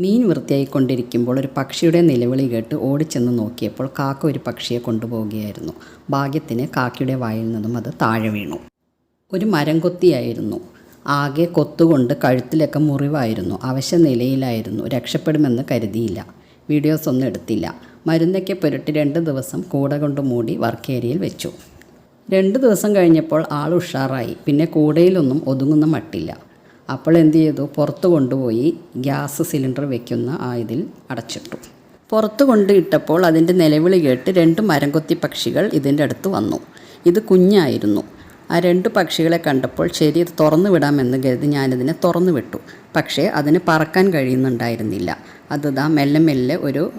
മീൻ വൃത്തിയായിക്കൊണ്ടിരിക്കുമ്പോൾ ഒരു പക്ഷിയുടെ നിലവിളി കേട്ട് ഓടിച്ചെന്ന് നോക്കിയപ്പോൾ കാക്ക ഒരു പക്ഷിയെ കൊണ്ടുപോവുകയായിരുന്നു. ഭാഗ്യത്തിന് കാക്കയുടെ വായിൽ നിന്നും അത് താഴെ വീണു. ഒരു മരം കൊത്തിയായിരുന്നു ആകെ കൊത്തുകൊണ്ട് കഴുത്തിലൊക്കെ മുറിവായിരുന്നു. അവശ നിലയിലായിരുന്നു. രക്ഷപ്പെടുമെന്ന് കരുതിയില്ല. വീഡിയോസ് ഒന്നും എടുത്തില്ല. മരുന്നൊക്കെ പുരട്ടി രണ്ട് ദിവസം കൂട കൊണ്ട് മൂടി വർക്ക് ഏരിയയിൽ വെച്ചു. രണ്ട് ദിവസം കഴിഞ്ഞപ്പോൾ ആൾ ഉഷാറായി. പിന്നെ കൂടയിലൊന്നും ഒതുങ്ങുന്ന മട്ടില്ല. അപ്പോൾ എന്ത് ചെയ്തു? പുറത്ത് കൊണ്ടുപോയി ഗ്യാസ് സിലിണ്ടർ വെക്കുന്ന ആ ഇതിൽ അടച്ചിട്ടു. പുറത്ത് കൊണ്ട് ഇട്ടപ്പോൾ അതിന്റെ നിലവിളി കേട്ട് രണ്ട് മരംകൊത്തി പക്ഷികൾ ഇതിന്റെ അടുത്ത് വന്നു. ഇത് കുഞ്ഞായിരുന്നു. ആ രണ്ട് പക്ഷികളെ കണ്ടപ്പോൾ ശരി ഇത് തുറന്നു വിടാമെന്ന് കരുതി ഞാനിതിനെ തുറന്നു വിട്ടു. പക്ഷേ അതിന് പറക്കാൻ കഴിയുന്നുണ്ടായിരുന്നില്ല. അത് മെല്ലെ മെല്ലെ ഒരു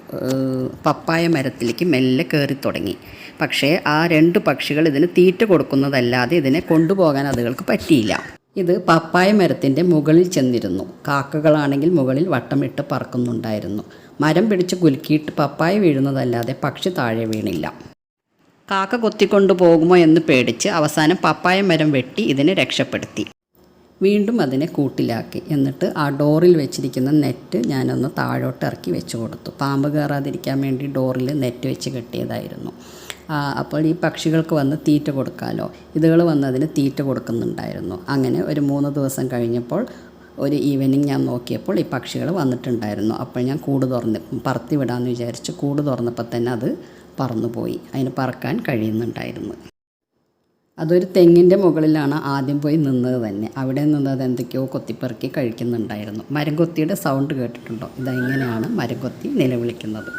പപ്പായ മരത്തിലേക്ക് മെല്ലെ കയറി തുടങ്ങി. പക്ഷേ ആ രണ്ട് പക്ഷികൾ ഇതിന് തീറ്റ കൊടുക്കുന്നതല്ലാതെ ഇതിനെ കൊണ്ടുപോകാൻ അതുകൾക്ക് പറ്റിയില്ല. ഇത് പപ്പായ മരത്തിന്റെ മുകളിൽ ചെന്നിരുന്നു. കാക്കകളാണെങ്കിൽ മുകളിൽ വട്ടമിട്ട് പറക്കുന്നുണ്ടായിരുന്നു. മരം പിടിച്ച് കുലുക്കിയിട്ട് പപ്പായ വീഴുന്നതല്ലാതെ പക്ഷി താഴെ വീണില്ല. കാക്ക കൊത്തിക്കൊണ്ടു പോകുമോ എന്ന് പേടിച്ച് അവസാനം പപ്പായ മരം വെട്ടി ഇതിനെ രക്ഷപ്പെടുത്തി. വീണ്ടും അതിനെ കൂട്ടിലാക്കി. എന്നിട്ട് ആ ഡോറിൽ വെച്ചിരിക്കുന്ന നെറ്റ് ഞാനൊന്ന് താഴോട്ട് ഇറക്കി വെച്ച് കൊടുത്തു. പാമ്പ് കയറാതിരിക്കാൻ വേണ്ടി ഡോറിൽ നെറ്റ് വെച്ച് കെട്ടിയതായിരുന്നു. അപ്പോൾ ഈ പക്ഷികൾക്ക് വന്ന് തീറ്റ കൊടുക്കാമല്ലോ ഇതുകൾ വന്നതിന് തീറ്റ കൊടുക്കുന്നുണ്ടായിരുന്നു. അങ്ങനെ ഒരു മൂന്ന് ദിവസം കഴിഞ്ഞപ്പോൾ ഒരു ഈവനിങ് ഞാൻ നോക്കിയപ്പോൾ ഈ പക്ഷികൾ വന്നിട്ടുണ്ടായിരുന്നു. അപ്പോൾ ഞാൻ കൂട് തുറന്ന് പറത്തി വിടാമെന്ന് വിചാരിച്ച് കൂട് തുറന്നപ്പോൾ തന്നെ അത് പറന്നുപോയി. അതിന് പറക്കാൻ കഴിയുന്നുണ്ടായിരുന്നു. അതൊരു തെങ്ങിന്റെ മുകളിലാണ് ആദ്യം പോയി നിന്നത് തന്നെ. അവിടെ നിന്ന് അത് എന്തൊക്കെയോ കൊത്തിപ്പെറുക്കി കഴിക്കുന്നുണ്ടായിരുന്നു. മരം കൊത്തിയുടെ സൗണ്ട് കേട്ടിട്ടുണ്ടോ? ഇതെങ്ങനെയാണ് മരം കൊത്തി നിലവിളിക്കുന്നത്?